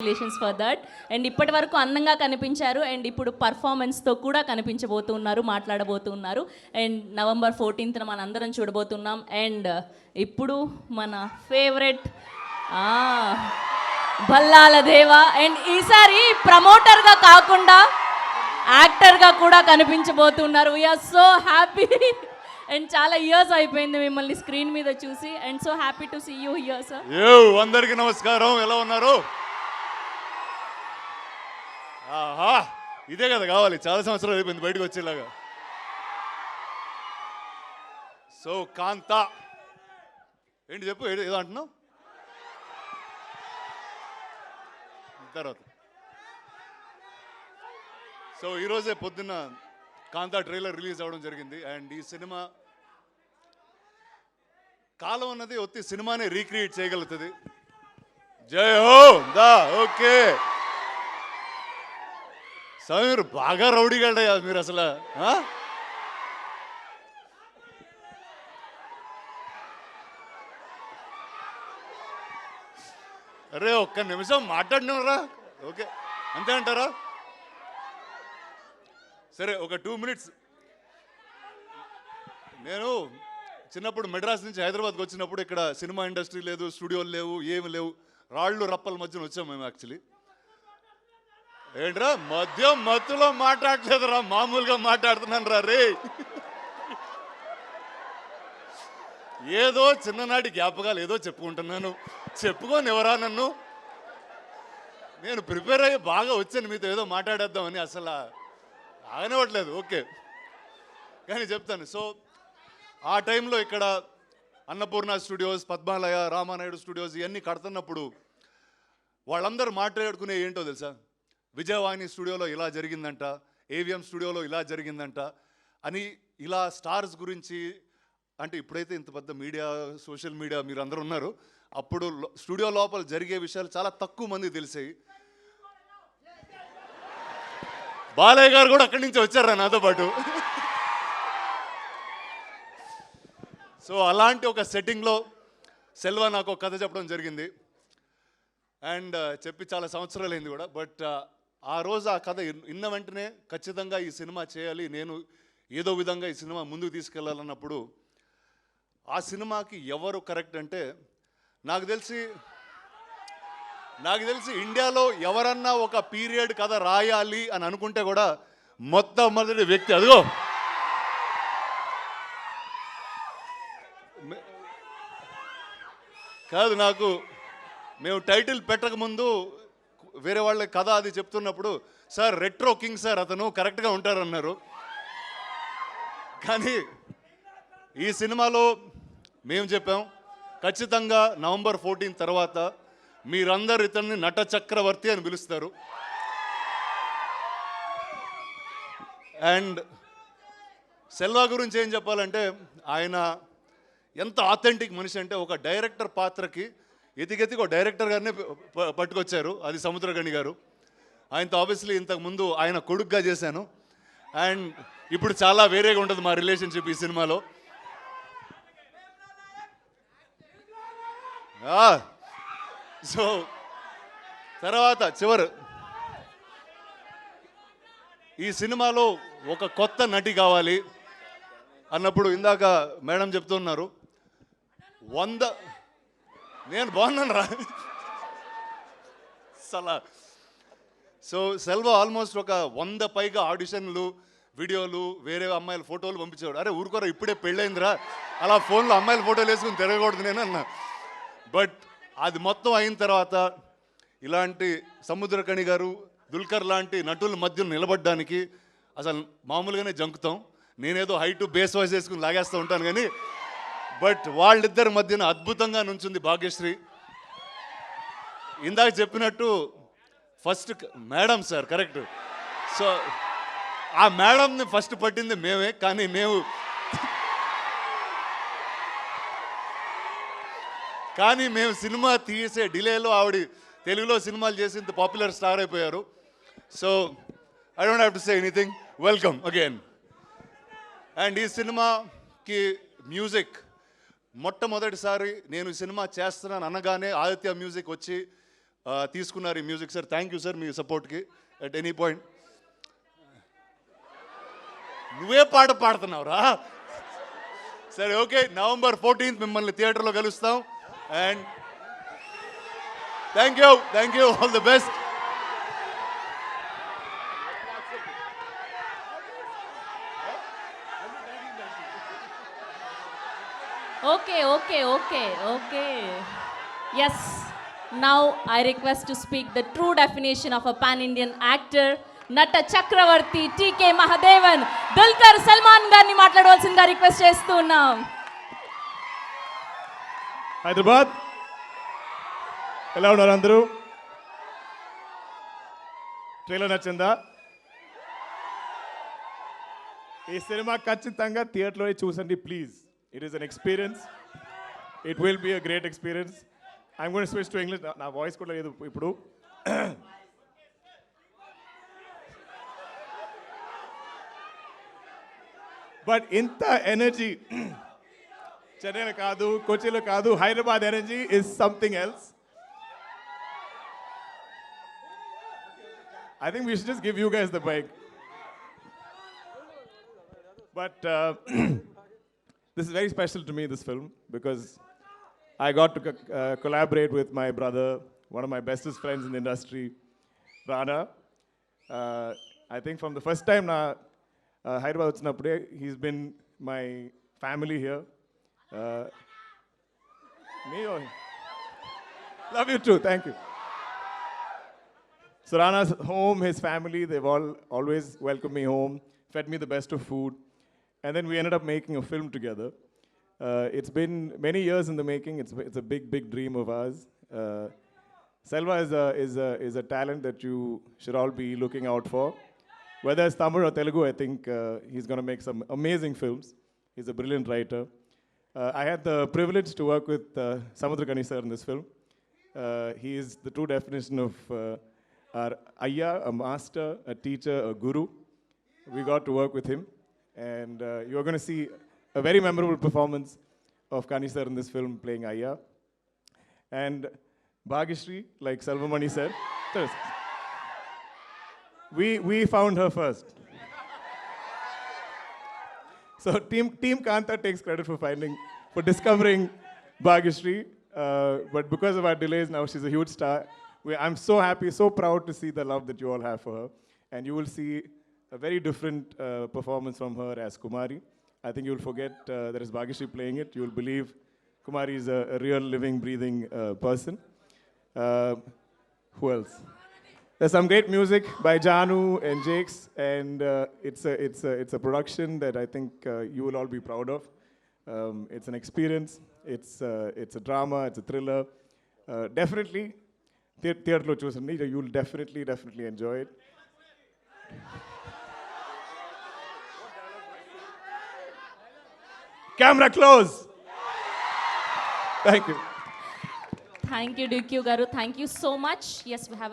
Congratulations for that and ఇప్పటి వరకు అందంగా కనిపించారు. అండ్ ఇప్పుడు పర్ఫార్మెన్స్తో కూడా కనిపించబోతున్నారు మాట్లాడబోతున్నారు. అండ్ నవంబర్ ఫోర్టీన్త్న మన అందరం చూడబోతున్నాం. అండ్ uh, ఇప్పుడు మన ఫేవరెట్ భల్లాల దేవ. అండ్ ఈసారి ప్రమోటర్గా కాకుండా యాక్టర్గా కూడా కనిపించబోతున్నారు. వీఆర్ సో హ్యాపీ అండ్ చాలా ఇయర్స్ అయిపోయింది మిమ్మల్ని స్క్రీన్ మీద చూసి. And so happy to see you here sir అందరికీ నమస్కారం. ఎలా ఉన్నారు? ఆహా ఇదే కదా కావాలి. చాలా సంవత్సరాలు అయిపోయింది బయటకు వచ్చేలాగా. సో కాంత. ఏంటి చెప్పు ఏదో ఏదో అంటున్నావు? తర్వాత. సో ఈరోజే పొద్దున్న కాంతా ట్రైలర్ రిలీజ్ అవ్వడం జరిగింది. అండ్ ఈ సినిమా కాలం అన్నది ఒత్తి సినిమానే రీక్రియేట్ చేయగలుగుతుంది. జై హో! దా ఓకే. స్వామి మీరు బాగా రౌడీగాడయ్యా మీరు అసలు అరే ఒక్క నిమిషం మాట్లాడినరా ఓకే అంతే అంటారా? సరే ఒక టూ మినిట్స్. నేను చిన్నప్పుడు మెడ్రాస్ నుంచి హైదరాబాద్కి వచ్చినప్పుడు ఇక్కడ సినిమా ఇండస్ట్రీ లేదు స్టూడియోలు లేవు ఏమి లేవు. రాళ్ళు రప్పల మధ్యన వచ్చాం మేము యాక్చువల్లీ ఏంట్రా మధ్య మత్తులో మాట్లాడలేదురా మామూలుగా మాట్లాడుతున్నాను రా రే. ఏదో చిన్ననాటి జ్ఞాపకాలు ఏదో చెప్పుకుంటున్నాను. చెప్పుకోని ఎవరా నన్ను. నేను ప్రిపేర్ అయ్యి బాగా వచ్చాను మీతో ఏదో మాట్లాడేద్దామని అసలు ఆగనివ్వట్లేదు ఓకే. కానీ చెప్తాను సో ఆ టైంలో ఇక్కడ అన్నపూర్ణ స్టూడియోస్ పద్మాలయ రామానాయుడు స్టూడియోస్ ఇవన్నీ కడుతున్నప్పుడు వాళ్ళందరూ మాట్లాడుకునే ఏంటో తెలుసా? విజయవాణి స్టూడియోలో ఇలా జరిగిందంట ఏవిఎం స్టూడియోలో ఇలా జరిగిందంట అని ఇలా స్టార్స్ గురించి అంటే ఇప్పుడైతే ఇంత పెద్ద మీడియా సోషల్ మీడియా మీరు అందరూ ఉన్నారు. అప్పుడు స్టూడియో లోపల జరిగే విషయాలు చాలా తక్కువ మంది తెలిసాయి. బాలయ్య గారు కూడా అక్కడి నుంచి వచ్చారా నాతో పాటు? సో అలాంటి ఒక సెట్టింగ్లో సెల్వ నాకు ఒక కథ చెప్పడం జరిగింది. అండ్ చెప్పి చాలా సంవత్సరాలు అయింది కూడా. బట్ ఆ రోజు ఆ కథ విన్న వెంటనే ఖచ్చితంగా ఈ సినిమా చేయాలి. నేను ఏదో విధంగా ఈ సినిమా ముందుకు తీసుకెళ్ళాలన్నప్పుడు ఆ సినిమాకి ఎవరు కరెక్ట్ అంటే నాకు తెలిసి నాకు తెలిసి ఇండియాలో ఎవరన్నా ఒక పీరియడ్ కథ రాయాలి అని అనుకుంటే కూడా మొట్టమొదటి వ్యక్తి అదిగో. కాదు నాకు మేము టైటిల్ పెట్టకముందు వేరే వాళ్ళ కథ అది చెప్తున్నప్పుడు సార్ రెట్రో కింగ్ సార్ అతను కరెక్ట్గా ఉంటారన్నారు. కానీ ఈ సినిమాలో మేము చెప్పాం ఖచ్చితంగా నవంబర్ ఫోర్టీన్ తర్వాత మీరందరు ఇతన్ని నట చక్రవర్తి అని పిలుస్తారు. అండ్ సెల్వా గురించి ఏం చెప్పాలంటే ఆయన ఎంత ఆథెంటిక్ మనిషి అంటే ఒక డైరెక్టర్ పాత్రకి ఎతికెతికో ఒక డైరెక్టర్ గారిని ప- పట్టుకొచ్చారు అది సముద్రగణి గారు. ఆయనతో ఆబ్వియస్లీ ఇంతకు ముందు ఆయన కొడుగ్గా చేశాను. అండ్ ఇప్పుడు చాలా వేరేగా ఉంటుంది మా రిలేషన్షిప్ ఈ సినిమాలో. సో తర్వాత చివరు. ఈ సినిమాలో ఒక కొత్త నటి కావాలి అన్నప్పుడు ఇందాక మేడం చెప్తున్నారు వంద నేను బాగున్నాను రా. సలా. సో సెల్వ ఆల్మోస్ట్ ఒక వంద పైగా ఆడిషన్లు వీడియోలు వేరే అమ్మాయిల ఫోటోలు పంపించేవాడు. అరే ఊరుకోరా ఇప్పుడే పెళ్ళైందిరా. అలా ఫోన్లో అమ్మాయిల ఫోటోలు వేసుకుని తిరగకూడదు నేను అన్నా. బట్ అది మొత్తం అయిన తర్వాత ఇలాంటి సముద్రకణి గారు దుల్కర్ లాంటి నటుల మధ్య నిలబడడానికి అసలు మామూలుగానే జంకుతాం. నేనేదో హైటు బేస్ వాయిస్ వేసుకుని లాగేస్తూ ఉంటాను కానీ బట్ వాళ్ళిద్దరి మధ్యన అద్భుతంగా నుంచుంది భాగ్యశ్రీ. ఇందాక చెప్పినట్టు first madam sir correct. So ఆ మేడంని ఫస్ట్ పట్టింది మేమే కానీ మేము కానీ మేము సినిమా తీసే డిలేలో ఆవిడ తెలుగులో సినిమాలు చేసి ఇంత పాపులర్ స్టార్ అయిపోయారు. So I don't have to say anything. Welcome again. And ఈ సినిమాకి మ్యూజిక్ మొట్టమొదటిసారి నేను సినిమా చేస్తున్నాను అనగానే ఆదిత్య మ్యూజిక్ వచ్చి తీసుకున్నారు ఈ music sir. Thank you sir మీ సపోర్ట్కి అట్ ఎనీ పాయింట్ నువ్వే పాట పాడుతున్నావురా? సరే ఓకే నవంబర్ ఫోర్టీన్త్ మిమ్మల్ని థియేటర్లో కలుస్తాం. And thank you thank you all the best okay okay okay okay. Yes now I request to speak the true definition of a pan Indian actor నట చక్రవర్తి టీకే మహదేవన్. దుల్కర్ సల్మాన్ గారిని మాట్లాడవలసిందిగా request చేస్తూ ఉన్నాం. హైదరాబాద్. ఎలా ఉన్నారు అందరూ? ట్రైలర్ నచ్చిందా? ఈ సినిమా ఖచ్చితంగా థియేటర్లో చూసండి please. It is an experience it will be a great experience I'm gonna switch to English నా వాయిస్ కూడా లేదు ఇప్పుడు బట్ ఇంత ఎనర్జీ చెన్నైలో కాదు కొచ్చిలో కాదు Hyderabad energy is something else I think we should just give you guys the mic. But uh, this is very special to me, this film, because I got to co- uh, collaborate with my brother, one of my bestest friends in the industry, Rana. Uh, I think from the first time na uh, Hyderabad వచ్చినప్పుడే he's been my family here. Uh, me, oh, love you too. Thank you. Sarana's home, his family, they've all always welcomed me home, fed me the best of food, and then we ended up making a film together. Uh, it's been many years in the making. It's, it's a big, big dream of ours. Uh, Selva is a, is, a, is a talent that you should all be looking out for. Whether it's Tamil or Telugu, I think uh, he's going to make some amazing films. He's a brilliant writer. Uh, I had the privilege to work with uh, Samudrakani sir in this film. Uh, he is the true definition of uh, our ayya, a master, a teacher, a guru. We got to work with him, and uh, you're going to see a very memorable performance of Kani sir in this film playing Aya. And Bhagishri, like Salvamani said, we, we found her first. So Team, Team Kanta takes credit for finding, for discovering Bhagishri. Uh, but because of our delays, now she's a huge star. We, I'm so happy, so proud to see the love that you all have for her. And you will see a very different uh, performance from her as Kumari. I think you'll forget uh, there is Bhagishri playing it. You'll believe Kumari is a, a real, living, breathing uh, person. Uh, who else? There's some great music by Janu and Jakes, and uh, it's, a, it's, a, it's a production that I think uh, you will all be proud of. Um, it's an experience, it's, it's a drama, it's a thriller. definitely, theater lo chosen you'll definitely, definitely enjoy it. Camera close. Thank you. Thank you, DQ Garu. Thank you so much. Yes, we have a